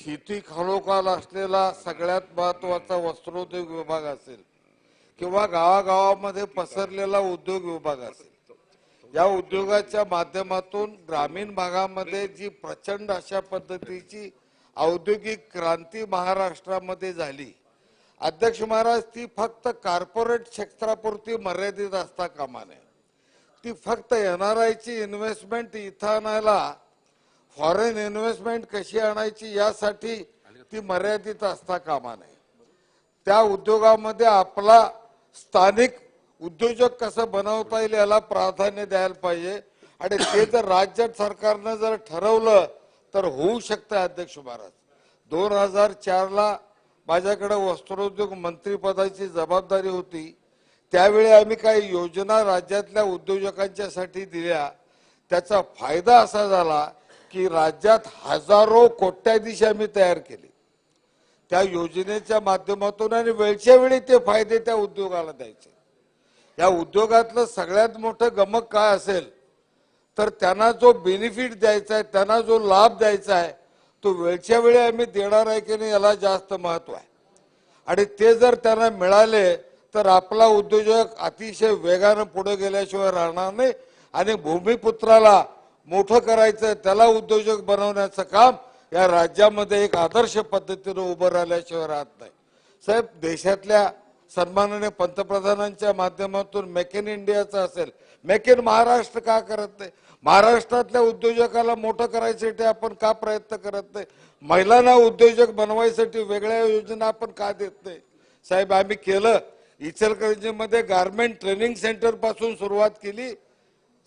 शेती खालोखाल असलेला सगळ्यात महत्त्वाचा वस्त्रोद्योग विभाग असेल किंवा गावागावामध्ये पसरलेला उद्योग विभाग असेल. या उद्योगाच्या माध्यमातून ग्रामीण भागामध्ये जी प्रचंड अशा पद्धतीची औद्योगिक क्रांती महाराष्ट्रामध्ये झाली अध्यक्ष महाराज ती फक्त कॉर्पोरेट क्षेत्रापुरती मर्यादित असता कामा नये. ती फक्त एन आर आयची इन्व्हेस्टमेंट इथं आणायला फॉरेन इन्व्हेस्टमेंट कशी आणायची यासाठी ती मर्यादित असता कामा नये. त्या उद्योगामध्ये आपला स्थानिक उद्योजक कसं बनवता येईल याला प्राधान्य द्यायला पाहिजे. आणि ते जर राज्य सरकारनं जर ठरवलं तर होऊ शकतं अध्यक्ष महाराज. दोन हजार चारला माझ्याकडे वस्त्रोद्योग मंत्रीपदाची जबाबदारी होती. त्यावेळी आम्ही काही योजना राज्यातल्या उद्योजकांच्यासाठी दिल्या. त्याचा फायदा असा झाला की राज्यात हजारो कोट्याधीश आम्ही तयार केले. त्या योजनेच्या माध्यमातून आणि वेळच्या वेळी ते फायदे त्या उद्योगाला द्यायचे. या उद्योगातलं सगळ्यात मोठं गमक काय असेल तर त्यांना जो बेनिफिट द्यायचा आहे त्यांना जो लाभ द्यायचा आहे तो वेळच्या वेळी आम्ही देणार आहे की नाही याला जास्त महत्त्व आहे. आणि ते जर त्यांना मिळाले तर आपला उद्योजक अतिशय वेगानं पुढे गेल्याशिवाय राहणार नाही आणि भूमिपुत्राला मोठं करायचं त्याला उद्योजक बनवण्याचं काम या राज्यामध्ये एक आदर्श पद्धतीनं उभं राहिल्याशिवाय राहत नाही. साहेब देशातल्या सन्माननीय पंतप्रधानांच्या माध्यमातून मेक इन इंडियाचं असेल मेक इन महाराष्ट्र का करत नाही? महाराष्ट्रातल्या उद्योजकाला मोठं करायसाठी आपण का प्रयत्न करत नाही? महिलांना उद्योजक बनवायसाठी वेगळ्या योजना आपण का देत नाही? साहेब आम्ही केलं इचलकरंजीमध्ये गारमेंट ट्रेनिंग सेंटरपासून सुरुवात केली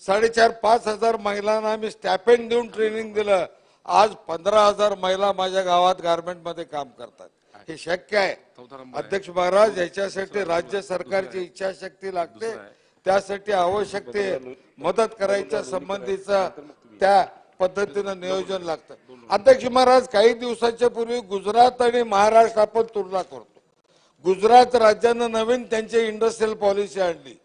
साडेचार पाच हजार महिलांना आम्ही स्टॅपेंड देऊन ट्रेनिंग दिलं. आज पंधरा हजार महिला माझ्या गावात गारमेंटमध्ये काम करतात. हे शक्य आहे. अध्यक्ष महाराज याच्यासाठी राज्य सरकारची इच्छाशक्ती लागते. त्यासाठी आवश्यक ते मदत करायच्या संबंधीचा त्या पद्धतीनं नियोजन लागतं. अध्यक्ष महाराज काही दिवसाच्या पूर्वी गुजरात आणि महाराष्ट्र आपण तुलना करतो. गुजरात राज्यानं नवीन त्यांची इंडस्ट्रियल पॉलिसी आणली.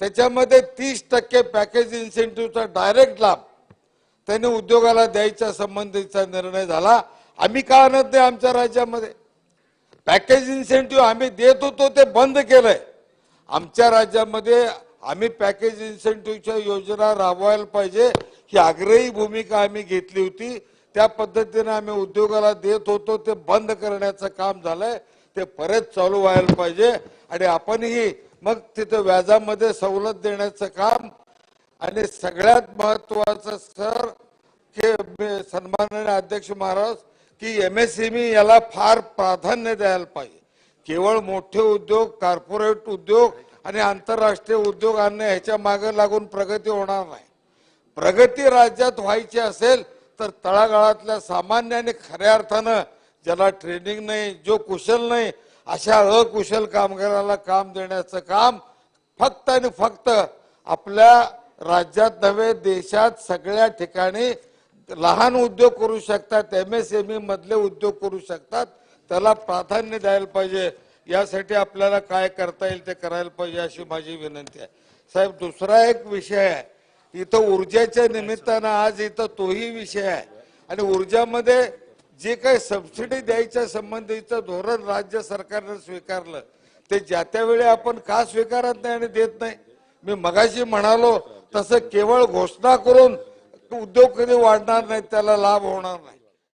त्याच्यामध्ये तीस टक्के पॅकेज इन्सेंटिव्हचा डायरेक्ट लाभ त्याने उद्योगाला द्यायच्या संबंधीचा निर्णय झाला. आम्ही का आणत नाही आमच्या राज्यामध्ये? पॅकेज इन्सेंटिव्ह आम्ही देत होतो ते बंद केलंय. आमच्या राज्यामध्ये आम्ही पॅकेज इन्सेंटिव्हच्या योजना राबवायला पाहिजे ही आग्रही भूमिका आम्ही घेतली होती. त्या पद्धतीने आम्ही उद्योगाला देत होतो ते बंद करण्याचं काम झालंय. ते परत चालू व्हायला पाहिजे. आणि आपणही मग तिथं व्याजामध्ये सवलत देण्याचं काम आणि सगळ्यात महत्वाचं सर के सन्माननीय अध्यक्ष महाराज की एम एस ई याला फार प्राधान्य द्यायला पाहिजे. केवळ मोठे उद्योग कॉर्पोरेट उद्योग आणि आंतरराष्ट्रीय उद्योग आणणे ह्याच्या मागे लागून प्रगती होणार नाही. प्रगती राज्यात व्हायची असेल तर तळागाळातल्या सामान्य आणि खऱ्या अर्थानं ज्याला ट्रेनिंग नाही जो कुशल नाही अशा अकुशल कामगाराला काम देण्याचं काम फक्त आणि फक्त आपल्या राज्यात नव्हे देशात सगळ्या ठिकाणी लहान उद्योग करू शकतात एम एस एम ई मधले उद्योग करू शकतात त्याला प्राधान्य द्यायला पाहिजे. यासाठी आपल्याला काय करता येईल ते करायला पाहिजे अशी माझी विनंती आहे. साहेब दुसरा एक विषय आहे. इथं ऊर्जेच्या निमित्तानं आज इथं तोही विषय आहे. आणि ऊर्जामध्ये जे काही सबसिडी द्यायच्या संबंधीचं धोरण राज्य सरकारनं स्वीकारलं ते ज्या त्यावेळी आपण का स्वीकारत नाही आणि देत नाही? मी मगाशी म्हणालो तसं केवळ घोषणा करून उद्योग कधी वाढणार नाही त्याला लाभ होणार नाही.